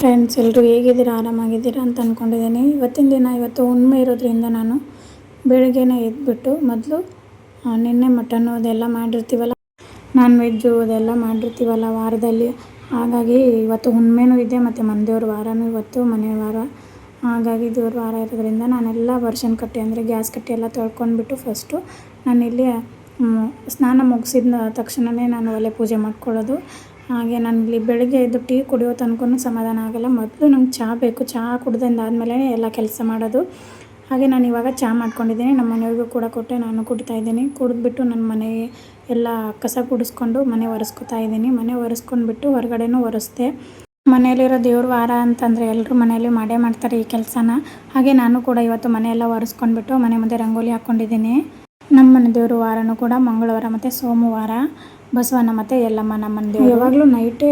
Friends ಎಲ್ಲರೂ ಹೇಗಿದ್ದೀರಾ? ಆರಾಮಾಗಿದ್ದೀರಾ ಅಂತ ಅಂದ್ಕೊಂಡಿದ್ದೀನಿ ಇವತ್ತಿನ ದಿನ ಇವತ್ತು ಹುಣ್ಮೆ ಇರೋದ್ರಿಂದ ನಾನು ಬೆಳಗ್ಗೆನೇ ಎದ್ಬಿಟ್ಟು ಮೊದಲು ನಿನ್ನೆ ಮಟನ್ನು ಅದೆಲ್ಲ ಮಾಡಿರ್ತೀವಲ್ಲ ನಾನ್ ವೆಜ್ಜು ಅದೆಲ್ಲ ಮಾಡಿರ್ತೀವಲ್ಲ ವಾರದಲ್ಲಿ. ಹಾಗಾಗಿ ಇವತ್ತು ಹುಣ್ಮೆನೂ ಇದೆ, ಮತ್ತು ಮಂದಿಯವ್ರ ವಾರನೂ ಇವತ್ತು, ಮನೆ ವಾರ. ಹಾಗಾಗಿ ದೇವ್ರ ವಾರ ಇರೋದ್ರಿಂದ ನಾನೆಲ್ಲ ವರ್ಷನ್ ಕಟ್ಟಿ, ಅಂದರೆ ಗ್ಯಾಸ್ ಕಟ್ಟಿ ಎಲ್ಲ ತೊಳ್ಕೊಂಡ್ಬಿಟ್ಟು ಫಸ್ಟು ನಾನಿಲ್ಲಿ ಸ್ನಾನ ಮುಗಿಸಿದ ತಕ್ಷಣವೇ ನಾನು ಒಲೆ ಪೂಜೆ ಮಾಡ್ಕೊಳ್ಳೋದು. ಹಾಗೆ ಇಲ್ಲಿ ಬೆಳಗ್ಗೆ ಎದ್ದು ಟೀ ಕುಡಿಯೋ ತನಕ ಸಮಾಧಾನ ಆಗಲ್ಲ. ಮೊದಲು ನಂಗೆ ಚಹಾ ಬೇಕು. ಚಹಾ ಕುಡ್ದಾದ್ಮೇಲೆ ಎಲ್ಲ ಕೆಲಸ ಮಾಡೋದು. ಹಾಗೆ ನಾನು ಇವಾಗ ಚಹಾ ಮಾಡ್ಕೊಂಡಿದ್ದೀನಿ. ನಮ್ಮ ಮನೆಯವ್ರಿಗೂ ಕೂಡ ಕೊಟ್ಟೆ. ನಾನು ಕುಡಿತಾ ಇದ್ದೀನಿ. ಕುಡಿದ್ಬಿಟ್ಟು ನನ್ನ ಮನೆ ಎಲ್ಲ ಕಸ ಕುಡಿಸ್ಕೊಂಡು ಮನೆ ಒರೆಸ್ಕೊತಾ ಇದ್ದೀನಿ. ಮನೆ ಒರೆಸ್ಕೊಂಡ್ಬಿಟ್ಟು ಹೊರಗಡೆನೂ ಒರೆಸ್ದೆ. ಮನೆಯಲ್ಲಿರೋ ದೇವ್ರ ವಾರ ಅಂತಂದರೆ ಎಲ್ಲರೂ ಮನೆಯಲ್ಲಿ ಮಾಡೇ ಮಾಡ್ತಾರೆ ಈ ಕೆಲಸನ. ಹಾಗೆ ನಾನು ಕೂಡ ಇವತ್ತು ಮನೆಯೆಲ್ಲ ಒರೆಸ್ಕೊಂಡ್ಬಿಟ್ಟು ಮನೆ ಮುಂದೆ ರಂಗೋಲಿ ಹಾಕ್ಕೊಂಡಿದ್ದೀನಿ ನಮ್ಮ ಮನೆ ದೇವರು ವಾರನೂ ಕೂಡ ಮಂಗಳವಾರ ಮತ್ತು ಸೋಮವಾರ, ಬಸವಣ್ಣ ಮತ್ತು ಎಲ್ಲಮ್ಮ ನಮ್ಮ ದೇವರು. ಯಾವಾಗಲೂ ನೈಟೇ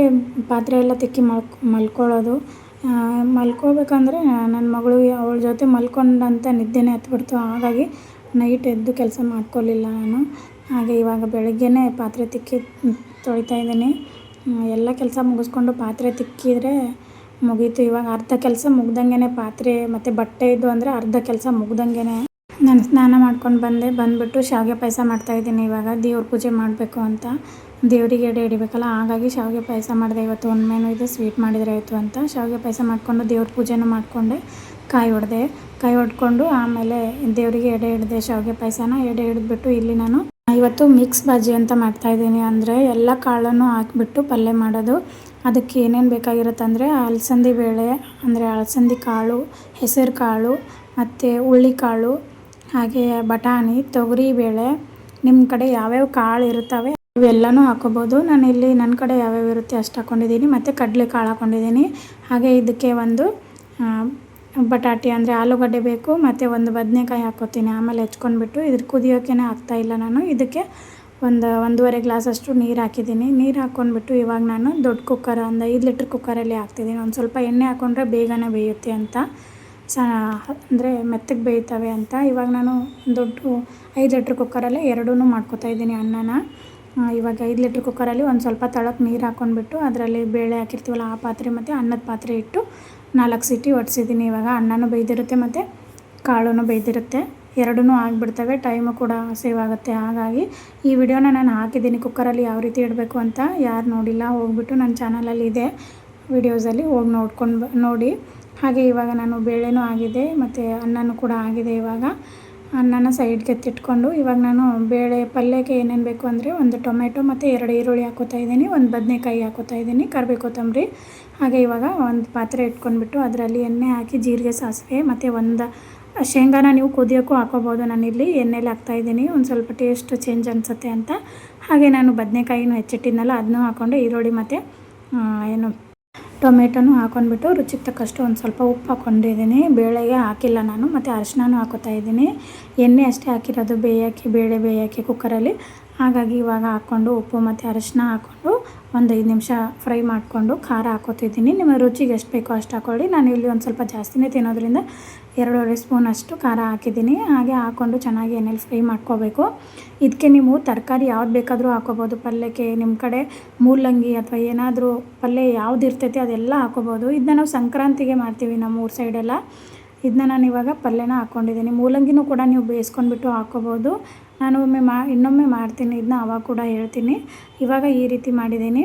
ಪಾತ್ರೆ ಎಲ್ಲ ತಿಕ್ಕಿ ಮಲ್ಕ್, ಮಲ್ಕೊಳ್ಳೋದು. ಮಲ್ಕೋಬೇಕಂದ್ರೆ ನನ್ನ ಮಗಳು ಅವಳ ಜೊತೆ ಮಲ್ಕೊಂಡಂತ ನಿದ್ದೆನೇ ಹತ್ಬಿಡ್ತು. ಹಾಗಾಗಿ ನೈಟ್ ಎದ್ದು ಕೆಲಸ ಮಾಡ್ಕೊಳ್ಳಿಲ್ಲ ನಾನು. ಹಾಗೆ ಇವಾಗ ಬೆಳಗ್ಗೆನೇ ಪಾತ್ರೆ ತಿಕ್ಕಿ ತೊಳಿತಾ ಇದ್ದೀನಿ. ಎಲ್ಲ ಕೆಲಸ ಮುಗಿಸ್ಕೊಂಡು ಪಾತ್ರೆ ತಿಕ್ಕಿದರೆ ಮುಗೀತು. ಇವಾಗ ಅರ್ಧ ಕೆಲಸ ಮುಗ್ದಂಗೆ ಪಾತ್ರೆ ಮತ್ತು ಬಟ್ಟೆ ಇದ್ದು ಅಂದರೆ ಅರ್ಧ ಕೆಲಸ ಮುಗ್ದಂಗೆ ನಾನು ಸ್ನಾನ ಮಾಡ್ಕೊಂಡು ಬಂದೆ. ಬಂದುಬಿಟ್ಟು ಶಾವಿಗೆ ಪಾಯಸ ಮಾಡ್ತಾಯಿದ್ದೀನಿ ಇವಾಗ. ದೇವ್ರ ಪೂಜೆ ಮಾಡಬೇಕು ಅಂತ. ದೇವರಿಗೆ ಎಡೆ ಹಿಡಿಬೇಕಲ್ಲ, ಹಾಗಾಗಿ ಶಾವಿಗೆ ಪಾಯಸ ಮಾಡಿದೆ. ಇವತ್ತು ಒಮ್ಮೆನೂ ಇದೆ, ಸ್ವೀಟ್ ಮಾಡಿದರೆ ಆಯಿತು ಅಂತ. ಶಾವಿಗೆ ಪಾಯಸ ಮಾಡಿಕೊಂಡು ದೇವ್ರ ಪೂಜೆನ ಮಾಡಿಕೊಂಡೆ. ಕಾಯಿ ಹೊಡೆದೆ ಕಾಯಿ ಹೊಡ್ಕೊಂಡು ಆಮೇಲೆ ದೇವರಿಗೆ ಎಡೆ ಹಿಡಿದೆ ಶಾವಿಗೆ ಪಾಯಸನ. ಎಡೆ ಹಿಡಿದ್ಬಿಟ್ಟು ಇಲ್ಲಿ ನಾನು ಇವತ್ತು ಮಿಕ್ಸ್ ಬಾಜಿ ಅಂತ ಮಾಡ್ತಾಯಿದ್ದೀನಿ ಅಂದರೆ ಎಲ್ಲ ಕಾಳನ್ನು ಹಾಕಿಬಿಟ್ಟು ಪಲ್ಯ ಮಾಡೋದು. ಅದಕ್ಕೆ ಏನೇನು ಬೇಕಾಗಿರುತ್ತಂದರೆ ಅಲಸಂದಿ ಬೇಳೆ, ಅಂದರೆ ಅಲಸಂದಿ ಕಾಳು ಹೆಸರು ಕಾಳು ಮತ್ತು ಹುಳ್ಳಿಕಾಳು ಹಾಗೆ ಬಟಾಣಿ, ತೊಗರಿ ಬೇಳೆ ನಿಮ್ಮ ಕಡೆ ಯಾವ್ಯಾವ ಕಾಳು ಇರ್ತವೆ ಇವೆಲ್ಲನೂ ಹಾಕೋಬೋದು. ಇಲ್ಲಿ ನನ್ನ ಕಡೆ ಯಾವ್ಯಾವ ಇರುತ್ತೆ ಅಷ್ಟು ಹಾಕ್ಕೊಂಡಿದ್ದೀನಿ ಮತ್ತು ಕಡಲೆ ಕಾಳು ಹಾಕ್ಕೊಂಡಿದ್ದೀನಿ ಹಾಗೆ ಇದಕ್ಕೆ ಒಂದು ಬಟಾಟಿ ಬಟಾಟೆ ಅಂದರೆ ಆಲೂಗಡ್ಡೆ ಬೇಕು, ಮತ್ತು ಒಂದು ಬದನೆಕಾಯಿ ಹಾಕ್ಕೋತೀನಿ ಆಮೇಲೆ ಹೆಚ್ಕೊಂಡ್ಬಿಟ್ಟು ಇದ್ರ ಕುದಿಯೋಕೆ ಹಾಕ್ತಾಯಿಲ್ಲ ನಾನು. ಇದಕ್ಕೆ ಒಂದು, ಒಂದೂವರೆ ಗ್ಲಾಸಷ್ಟು ನೀರು ಹಾಕಿದ್ದೀನಿ ನೀರು ಹಾಕ್ಕೊಂಡ್ಬಿಟ್ಟು ಇವಾಗ ನಾನು ದೊಡ್ಡ ಕುಕ್ಕರ್ ಒಂದು ಐದು ಲೀಟ್ರ್ ಕುಕ್ಕರಲ್ಲಿ ಹಾಕ್ತಿದ್ದೀನಿ ಒಂದು ಸ್ವಲ್ಪ ಎಣ್ಣೆ ಹಾಕ್ಕೊಂಡ್ರೆ ಬೇಗನೆ ಬೇಯುತ್ತೆ ಅಂತ. ಸ, ಅಂದರೆ ಮೆತ್ತಗೆ ಬೇಯ್ತವೆ ಅಂತ. ಇವಾಗ ನಾನು ದೊಡ್ಡ ಐದು ಲೀಟ್ರ್ ಕುಕ್ಕರಲ್ಲೇ ಎರಡೂ ಮಾಡ್ಕೊತಾ ಇದ್ದೀನಿ ಅನ್ನನ. ಇವಾಗ ಐದು ಲೀಟ್ರ್ ಕುಕ್ಕರಲ್ಲಿ ಒಂದು ಸ್ವಲ್ಪ ತಳಕ್ಕೆ ನೀರು ಹಾಕ್ಕೊಂಡ್ಬಿಟ್ಟು ಅದರಲ್ಲಿ ಬೇಳೆ ಹಾಕಿರ್ತೀವಲ್ಲ ಆ ಪಾತ್ರೆ ಮತ್ತು ಅನ್ನದ ಪಾತ್ರೆ ಇಟ್ಟು ನಾಲ್ಕು ಸೀಟಿ ಒಡ್ಸಿದ್ದೀನಿ. ಇವಾಗ ಅನ್ನನೂ ಬೇಯ್ದಿರುತ್ತೆ ಮತ್ತು ಕಾಳು ಬೇಯ್ದಿರುತ್ತೆ. ಎರಡೂ ಆಗಿಬಿಡ್ತವೆ, ಟೈಮು ಕೂಡ ಸೇವ್ ಆಗುತ್ತೆ. ಹಾಗಾಗಿ ಈ ವಿಡಿಯೋನ ನಾನು ಹಾಕಿದ್ದೀನಿ. ಕುಕ್ಕರಲ್ಲಿ ಯಾವ ರೀತಿ ಇಡಬೇಕು ಅಂತ ಯಾರು ನೋಡಿಲ್ಲ, ಹೋಗ್ಬಿಟ್ಟು ನನ್ನ ಚಾನಲಲ್ಲಿ ಇದೆ. ವಿಡಿಯೋಸಲ್ಲಿ ಹೋಗಿ ನೋಡ್ಕೊಂಡು ನೋಡಿ. ಹಾಗೆ ಇವಾಗ ನಾನು ಬೇಳೆನೂ ಆಗಿದೆ, ಮತ್ತು ಅನ್ನನೂ ಕೂಡ ಆಗಿದೆ ಇವಾಗ. ಅನ್ನನ ಸೈಡ್ಗೆ ತಿಟ್ಕೊಂಡು ಇವಾಗ ನಾನು ಬೇಳೆ ಪಲ್ಯಕ್ಕೆ ಏನೇನು ಬೇಕು ಅಂದರೆ ಒಂದು ಟೊಮೆಟೊ ಮತ್ತು ಎರಡು ಈರುಳ್ಳಿ ಹಾಕೋತಾ ಇದ್ದೀನಿ, ಒಂದು ಬದನೆಕಾಯಿ ಹಾಕೋತಾ ಇದ್ದೀನಿ ಕರಿಬೇವು ಕೊತ್ತಂಬರಿ. ಹಾಗೆ ಇವಾಗ ಒಂದು ಪಾತ್ರೆ ಇಟ್ಕೊಂಡ್ಬಿಟ್ಟು ಅದರಲ್ಲಿ ಎಣ್ಣೆ ಹಾಕಿ ಜೀರಿಗೆ ಸಾಸಿವೆ ಮತ್ತು ಒಂದು ಶೇಂಗಾನ ನೀವು ಕುದಿಯೋಕ್ಕೂ ಹಾಕೋಬೋದು. ನಾನಿಲ್ಲಿ ಎಣ್ಣೆಲಿ ಹಾಕ್ತಾಯಿದ್ದೀನಿ ಒಂದು ಸ್ವಲ್ಪ ಟೇಸ್ಟ್ ಚೇಂಜ್ ಅನಿಸುತ್ತೆ ಅಂತ. ಹಾಗೆ ನಾನು ಬದನೆಕಾಯಿನೂ ಹೆಚ್ಚಿಟ್ಟಿದ್ನಲ್ಲ, ಅದನ್ನೂ ಹಾಕ್ಕೊಂಡು ಈರುಳ್ಳಿ ಮತ್ತು ಏನು ಟೊಮೆಟೊನು ಹಾಕೊಂಡ್ಬಿಟ್ಟು ರುಚಿಗೆ ತಕ್ಕಷ್ಟು ಒಂದು ಸ್ವಲ್ಪ ಉಪ್ಪು ಹಾಕ್ಕೊಂಡಿದ್ದೀನಿ. ಬೇಳೆಗೆ ಹಾಕಿಲ್ಲ ನಾನು, ಮತ್ತು ಅರಿಶಿನೂ ಹಾಕೋತಾ ಇದ್ದೀನಿ. ಎಣ್ಣೆ ಅಷ್ಟೇ ಹಾಕಿರೋದು, ಬೇಯೋಕ್ಕೆ, ಬೇಳೆ ಬೇಯೋಕ್ಕೆ ಕುಕ್ಕರಲ್ಲಿ ಹಾಗಾಗಿ ಇವಾಗ ಹಾಕ್ಕೊಂಡು ಉಪ್ಪು ಮತ್ತು ಅರಶಿನ ಹಾಕ್ಕೊಂಡು ಒಂದು ಐದು ನಿಮಿಷ ಫ್ರೈ ಮಾಡಿಕೊಂಡು ಖಾರ ಹಾಕೋತಿದ್ದೀನಿ. ನಿಮ್ಮ ರುಚಿಗೆ ಎಷ್ಟು ಬೇಕೋ ಅಷ್ಟು ಹಾಕ್ಕೊಳ್ಳಿ ನಾನು ಇಲ್ಲಿ ಒಂದು ಸ್ವಲ್ಪ ಜಾಸ್ತಿನೇ ತಿನ್ನೋದ್ರಿಂದ ಎರಡೂವರೆ ಸ್ಪೂನ್ ಅಷ್ಟು ಖಾರ ಹಾಕಿದ್ದೀನಿ. ಹಾಗೆ ಹಾಕ್ಕೊಂಡು ಚೆನ್ನಾಗಿ ಎಣ್ಣೆಲಿ ಫ್ರೈ ಮಾಡ್ಕೋಬೇಕು. ಇದಕ್ಕೆ ನೀವು ತರಕಾರಿ ಯಾವ್ದು ಬೇಕಾದರೂ ಹಾಕೋಬೋದು. ಪಲ್ಯಕ್ಕೆ ನಿಮ್ಮ ಕಡೆ ಮೂಲಂಗಿ ಅಥವಾ ಏನಾದರೂ ಪಲ್ಯ ಯಾವ್ದು ಇರ್ತೈತೆ ಅದೆಲ್ಲ ಹಾಕೋಬೋದು. ಇದನ್ನ ನಾವು ಸಂಕ್ರಾಂತಿಗೆ ಮಾಡ್ತೀವಿ ನಮ್ಮ ಊರ ಸೈಡೆಲ್ಲ. ಇದನ್ನ ನಾನು ಇವಾಗ ಪಲ್ಯನ ಹಾಕ್ಕೊಂಡಿದ್ದೀನಿ ಮೂಲಂಗಿನೂ ಕೂಡ ನೀವು ಬೇಯಿಸ್ಕೊಂಡ್ಬಿಟ್ಟು ಹಾಕೋಬೋದು. ನಾನು ಒಮ್ಮೆ ಮಾ, ಇನ್ನೊಮ್ಮೆ ಮಾಡ್ತೀನಿ ಇದನ್ನ ಅವಾಗ ಕೂಡ ಹೇಳ್ತೀನಿ. ಇವಾಗ ಈ ರೀತಿ ಮಾಡಿದ್ದೀನಿ.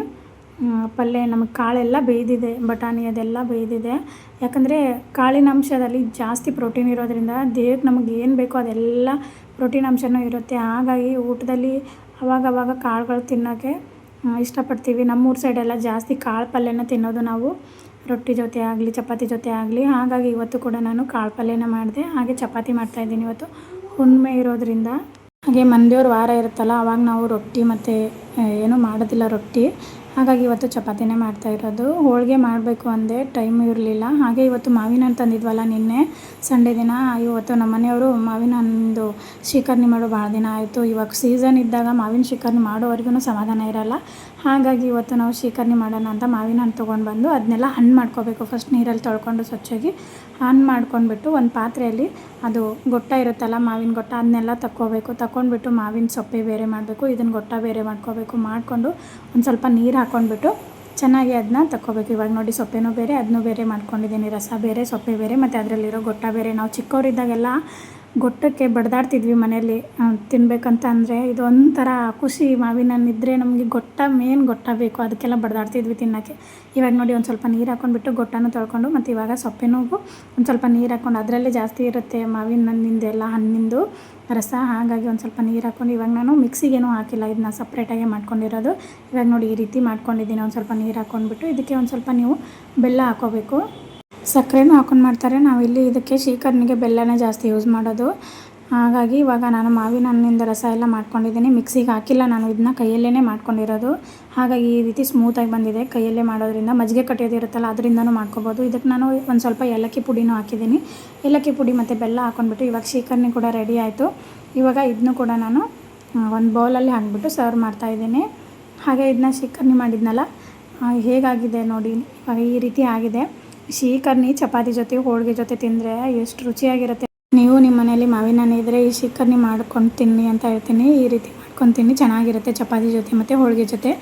ಪಲ್ಯ ನಮಗೆ ಕಾಳೆಲ್ಲ ಬೇಯ್ದಿದೆ, ಬಟಾಣಿ ಅದೆಲ್ಲ ಬೇಯ್ದಿದೆ. ಯಾಕಂದರೆ ಕಾಳಿನ ಅಂಶದಲ್ಲಿ ಜಾಸ್ತಿ ಪ್ರೋಟೀನ್ ಇರೋದ್ರಿಂದ ದೇಹಕ್ಕೆ ನಮಗೆ ಏನು ಬೇಕೋ ಅದೆಲ್ಲ ಪ್ರೋಟೀನ್ ಅಂಶನೂ ಇರುತ್ತೆ. ಹಾಗಾಗಿ ಊಟದಲ್ಲಿ ಅವಾಗವಾಗ ಕಾಳುಗಳು ತಿನ್ನೋಕ್ಕೆ ಇಷ್ಟಪಡ್ತೀವಿ ಇಷ್ಟಪಡ್ತೀವಿ. ನಮ್ಮೂರ ಸೈಡೆಲ್ಲ ಜಾಸ್ತಿ ಕಾಳು ಪಲ್ಯನ ತಿನ್ನೋದು ನಾವು. ರೊಟ್ಟಿ ಜೊತೆ ಆಗಲಿ, ಚಪಾತಿ ಜೊತೆ ಆಗಲಿ. ಹಾಗಾಗಿ ಇವತ್ತು ಕೂಡ ನಾನು ಕಾಳು ಪಲ್ಯನ ಮಾಡಿದೆ. ಹಾಗೆ ಚಪಾತಿ ಮಾಡ್ತಾಯಿದ್ದೀನಿ ಇವತ್ತು. ಹುಣ್ಮೆ ಇರೋದ್ರಿಂದ ಹಾಗೆ ಮಂದಿಯವ್ರ ವಾರ ಇರುತ್ತಲ್ಲ, ಅವಾಗ ನಾವು ರೊಟ್ಟಿ ಮತ್ತು ಏನೂ ಮಾಡೋದಿಲ್ಲ ರೊಟ್ಟಿ. ಹಾಗಾಗಿ ಇವತ್ತು ಚಪಾತಿನೇ ಮಾಡ್ತಾ ಇರೋದು. ಹೋಳಿಗೆ ಮಾಡಬೇಕು ಅಂದೆ ಟೈಮ್ ಇರಲಿಲ್ಲ. ಹಾಗೆ ಇವತ್ತು ಮಾವಿನ ಹಣ್ಣು ತಂದಿದ್ವಲ್ಲ ನಿನ್ನೆ. ಸಂಡೇ ದಿನ ಇವತ್ತು ನಮ್ಮ ಮನೆಯವರು ಮಾವಿನ ಹಣ್ಣು ಶೇಖರಣೆ ಮಾಡೋ ಭಾಳ ದಿನ ಆಯಿತು. ಇವಾಗ ಸೀಸನ್ ಇದ್ದಾಗ ಮಾವಿನ ಶೇಖರಣೆ ಮಾಡೋವರೆಗೂ ಸಮಾಧಾನ ಇರಲ್ಲ. ಹಾಗಾಗಿ ಇವತ್ತು ನಾವು ಶೇಖರಣೆ ಮಾಡೋಣ ಅಂತ ಮಾವಿನ ಹಣ್ಣು ತೊಗೊಂಡು ಬಂದು ಅದನ್ನೆಲ್ಲ ಹಣ್ಣು ಮಾಡ್ಕೋಬೇಕು. ಫಸ್ಟ್ ನೀರಲ್ಲಿ ತೊಳ್ಕೊಂಡು ಸ್ವಚ್ಛಾಗಿ ಹಣ್ಣು ಮಾಡ್ಕೊಂಡ್ಬಿಟ್ಟು ಒಂದು ಪಾತ್ರೆಯಲ್ಲಿ ಅದು ಗೊಟ್ಟ ಇರುತ್ತಲ್ಲ ಮಾವಿನ ಗೊಟ್ಟ ಅದನ್ನೆಲ್ಲ ತಕ್ಕೋಬೇಕು. ತಗೊಂಡ್ಬಿಟ್ಟು ಮಾವಿನ ಸೊಪ್ಪೆ ಬೇರೆ ಮಾಡಬೇಕು. ಇದನ್ನು ಗೊಟ್ಟ ಬೇರೆ ಮಾಡ್ಕೋಬೇಕು. ಮಾಡಿಕೊಂಡು ಒಂದು ಸ್ವಲ್ಪ ನೀರು ಹಾಕ್ಕೊಂಡ್ಬಿಟ್ಟು ಚೆನ್ನಾಗಿ ಅದನ್ನ ತಕ್ಕೋಬೇಕು. ಇವಾಗ ನೋಡಿ ಸೊಪ್ಪೆನೂ ಬೇರೆ ಅದನ್ನೂ ಬೇರೆ ಮಾಡ್ಕೊಂಡಿದ್ದೀನಿ. ರಸ ಬೇರೆ, ಸೊಪ್ಪೆ ಬೇರೆ, ಮತ್ತು ಅದರಲ್ಲಿರೋ ಗೊಟ್ಟ ಬೇರೆ. ನಾವು ಚಿಕ್ಕವರಿದ್ದಾಗೆಲ್ಲ ಗೊಟ್ಟಕ್ಕೆ ಬಡ್ದಾಡ್ತಿದ್ವಿ ಮನೆಯಲ್ಲಿ. ತಿನ್ಬೇಕಂತ ಅಂದರೆ ಇದೊಂಥರ ಖುಷಿ ಮಾವಿನ ಇದ್ದರೆ ನಮಗೆ ಗೊಟ್ಟ ಮೇನ್ ಗೊಟ್ಟ ಬೇಕು. ಅದಕ್ಕೆಲ್ಲ ಬಡ್ದಾಡ್ತಿದ್ವಿ ತಿನ್ನೋಕ್ಕೆ. ಇವಾಗ ನೋಡಿ ಒಂದು ಸ್ವಲ್ಪ ನೀರು ಹಾಕೊಂಡ್ಬಿಟ್ಟು ಗೊಟ್ಟನೂ ತೊಳ್ಕೊಂಡು, ಮತ್ತು ಇವಾಗ ಸೊಪ್ಪೆನೂ ಒಂದು ಸ್ವಲ್ಪ ನೀರು ಹಾಕ್ಕೊಂಡು ಅದರಲ್ಲೇ ಜಾಸ್ತಿ ಇರುತ್ತೆ ಮಾವಿನ ಹಣ್ಣಿಂದು ಎಲ್ಲ, ಹಣ್ಣಿಂದು ರಸ. ಹಾಗಾಗಿ ಒಂದು ಸ್ವಲ್ಪ ನೀರು ಹಾಕ್ಕೊಂಡು ಇವಾಗ ನಾನು ಮಿಕ್ಸಿಗೇನು ಹಾಕಿಲ್ಲ. ಇದನ್ನ ಸಪ್ರೇಟಾಗೆ ಮಾಡ್ಕೊಂಡಿರೋದು. ಇವಾಗ ನೋಡಿ ಈ ರೀತಿ ಮಾಡ್ಕೊಂಡಿದ್ದೀನಿ. ಒಂದು ಸ್ವಲ್ಪ ನೀರು ಹಾಕ್ಕೊಂಡ್ಬಿಟ್ಟು ಇದಕ್ಕೆ ಒಂದು ಸ್ವಲ್ಪ ನೀವು ಬೆಲ್ಲ ಹಾಕ್ಕೋಬೇಕು ಸಕ್ಕರೆನೂ ಹಾಕೊಂಡು ಮಾಡ್ತಾರೆ. ನಾವಿಲ್ಲಿ ಇದಕ್ಕೆ ಶ್ರೀಕರ್ಣಿಗೆ ಬೆಲ್ಲನೇ ಜಾಸ್ತಿ ಯೂಸ್ ಮಾಡೋದು. ಹಾಗಾಗಿ ಇವಾಗ ನಾನು ಮಾವಿನ ಹಣ್ಣಿಂದ ರಸ ಎಲ್ಲ ಮಾಡ್ಕೊಂಡಿದ್ದೀನಿ. ಮಿಕ್ಸಿಗೆ ಹಾಕಿಲ್ಲ ನಾನು ಇದನ್ನ ಕೈಯಲ್ಲೇ ಮಾಡ್ಕೊಂಡಿರೋದು. ಹಾಗಾಗಿ ಈ ರೀತಿ ಸ್ಮೂತಾಗಿ ಬಂದಿದೆ ಕೈಯಲ್ಲೇ ಮಾಡೋದ್ರಿಂದ. ಮಜ್ಜಿಗೆ ಕಟ್ಟಿಯೋದಿರುತ್ತಲ್ಲ ಅದರಿಂದನೂ ಮಾಡ್ಕೋಬೋದು. ಇದಕ್ಕೆ ನಾನು ಒಂದು ಸ್ವಲ್ಪ ಏಲಕ್ಕಿ ಪುಡಿನೂ ಹಾಕಿದ್ದೀನಿ. ಏಲಕ್ಕಿ ಪುಡಿ ಮತ್ತು ಬೆಲ್ಲ ಹಾಕ್ಕೊಂಡ್ಬಿಟ್ಟು ಇವಾಗ ಶ್ರೀಕರ್ಣಿ ಕೂಡ ರೆಡಿ ಆಯಿತು. ಇವಾಗ ಇದನ್ನು ಕೂಡ ನಾನು ಒಂದು ಬೌಲಲ್ಲಿ ಹಾಕ್ಬಿಟ್ಟು ಸರ್ವ್ ಮಾಡ್ತಾಯಿದ್ದೀನಿ ಹಾಗೆ ಇದನ್ನ ಶ್ರೀಕರ್ಣಿ ಮಾಡಿದ್ನಲ್ಲ ಹೇಗಾಗಿದೆ ನೋಡಿ ಈ ರೀತಿ ಆಗಿದೆ. ಶೀಕರ್ಣಿ ಚಪಾತಿ ಜೊತೆ, ಹೋಳಿಗೆ ಜೊತೆ ತಿಂದರೆ ಎಷ್ಟು ರುಚಿಯಾಗಿರುತ್ತೆ. ನೀವು ನಿಮ್ಮ ಮನೇಲಿ ಮಾವಿನ ಹಣ್ಣು ಇದ್ದರೆ ಈ ಶೀಕರ್ಣಿ ಮಾಡ್ಕೊಂಡು ತಿನ್ನಿ ಅಂತ ಹೇಳ್ತೀನಿ. ಈ ರೀತಿ ಮಾಡ್ಕೊಂಡು ತಿನ್ನಿ ಚೆನ್ನಾಗಿರುತ್ತೆ ಚಪಾತಿ ಜೊತೆ ಮತ್ತು ಹೋಳಿಗೆ ಜೊತೆ.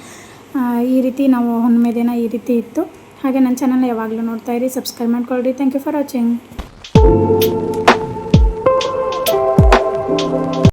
ಈ ರೀತಿ ನಾವು ಹುಣ್ಣಿಮೆ ದಿನ ಈ ರೀತಿ ಇತ್ತು. ಹಾಗೆ ನನ್ನ ಚಾನಲ್ ಯಾವಾಗಲೂ ನೋಡ್ತಾ ಇರಿ ಸಬ್ಸ್ಕ್ರೈಬ್ ಮಾಡ್ಕೊಳ್ರಿ. Thank you for watching